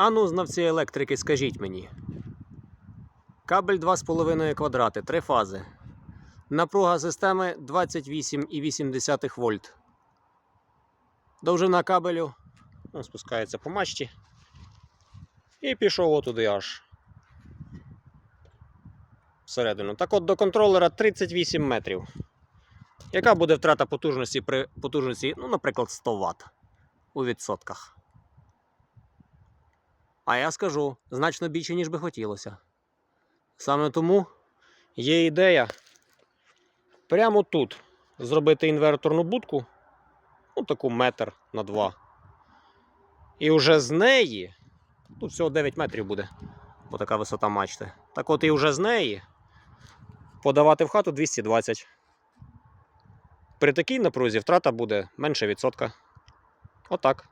Ану, знавці електрики, скажіть мені. Кабель 2,5 квадрати, три фази. Напруга системи 28,8 вольт. Довжина кабелю ну, спускається по мачті. І пішов отуди аж. Всередину. Так от до контролера 38 метрів. Яка буде втрата потужності при потужності, ну, наприклад, 100 Вт у відсотках? А я скажу значно більше, ніж би хотілося. Саме тому є ідея прямо тут зробити інверторну будку, ну таку метр на два. І вже з неї, тут всього 9 метрів буде, бо така висота мачти. Так от і вже з неї подавати в хату 220. При такій напрузі втрата буде менше відсотка. Отак.